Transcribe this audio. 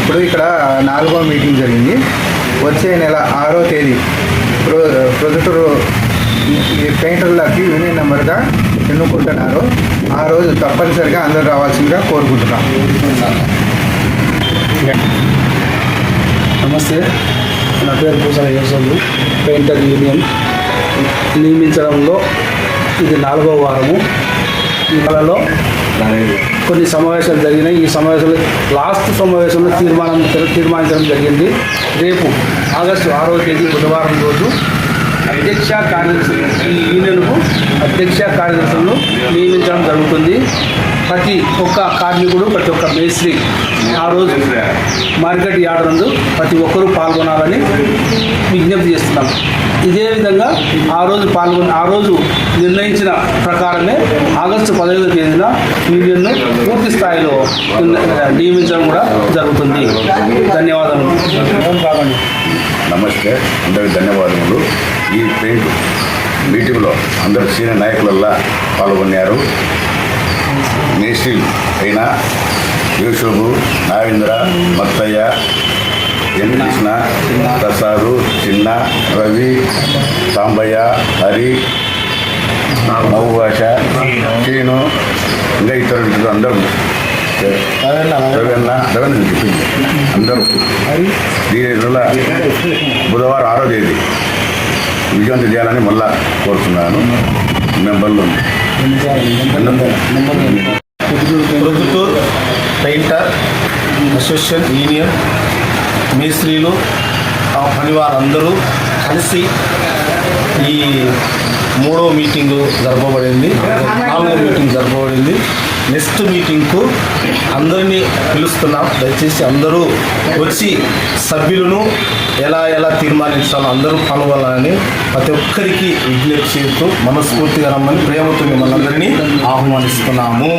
ఇప్పుడు ఇక్కడ నాలుగో మీటింగ్ జరిగింది. వచ్చే నెల ఆరో తేదీ ప్రొ ప్రొజెక్టర్ పెయింటర్లకి యూనియన్ నెంబర్గా ఎన్నుకుంటున్నారు. ఆ రోజు తప్పనిసరిగా అందరూ రావాల్సిందిగా కోరుకుంటున్నాం. నమస్తే. నా పేరు పూసల యేసోలు పెయింటర్ యూనియన్. నియమించడంలో ఇది నాలుగో వారము. ఈ నెలలో కొన్ని సమావేశాలు జరిగినాయి. ఈ సమావేశంలో లాస్ట్ సమావేశంలో తీర్మానం తీర్మానించడం జరిగింది. రేపు ఆగస్టు ఆరో తేదీ బుధవారం రోజు అధ్యక్ష కార్యదర్శి ఈ యూనియన్కు అధ్యక్ష కార్యదర్శులను నియమించడం జరుగుతుంది. ప్రతి ఒక్క కార్మికుడు ప్రతి ఒక్క మేస్త్రి ఆ రోజు మార్కెట్ యార్డ్ నందు ప్రతి ఒక్కరూ పాల్గొనాలని విజ్ఞప్తి చేస్తున్నాం. ఇదే విధంగా ఆ రోజు పాల్గొని ఆ రోజు నిర్ణయించిన ప్రకారమే ఆగస్టు పదహైదో తేదీన యూనియన్ను పూర్తి స్థాయిలో నియమించడం కూడా జరుగుతుంది. ధన్యవాదాలు నమస్తే. అందరికి ధన్యవాదములు. ఈ పెయింట్ మీటింగ్లో అందరు సీనియర్ నాయకులల్లా పాల్గొన్నారు. మేస్త్రి అయిన యూసుఫు నాగేంద్ర మత్తయ్య ఎన్ కృష్ణ ప్రసాదు చిన్న రవి సాంబయ్య హరి నవ్వుభాష చీను. ఇంకా ఇతర ఇతరులు అందరూ. రవీణ రవీణ చెప్పింది అందరూ. దీనివల్ల బుధవారం ఆరో తేదీ. విజయవంతం చేయాలని మళ్ళా కోరుతున్నాను. మెంబర్లు. ప్రొద్దుటూర్ పెయింటర్ అసోసియేషన్ యూనియన్ మేస్త్రీలు ఆ పనివారందరూ కలిసి ఈ మూడో మీటింగు జరపబడింది నాలుగో మీటింగ్ జరపబడింది. నెక్స్ట్ మీటింగ్కు అందరినీ పిలుస్తున్నాం. దయచేసి అందరూ వచ్చి సభ్యులను ఎలా ఎలా తీర్మానించాలో అందరూ పాల్గొనాలని ప్రతి ఒక్కరికి విజ్ఞప్తి చేస్తూ మనస్ఫూర్తిగా రమ్మని ప్రేమతో మిమ్మల్ని అందరినీ ఆహ్వానిస్తున్నాము.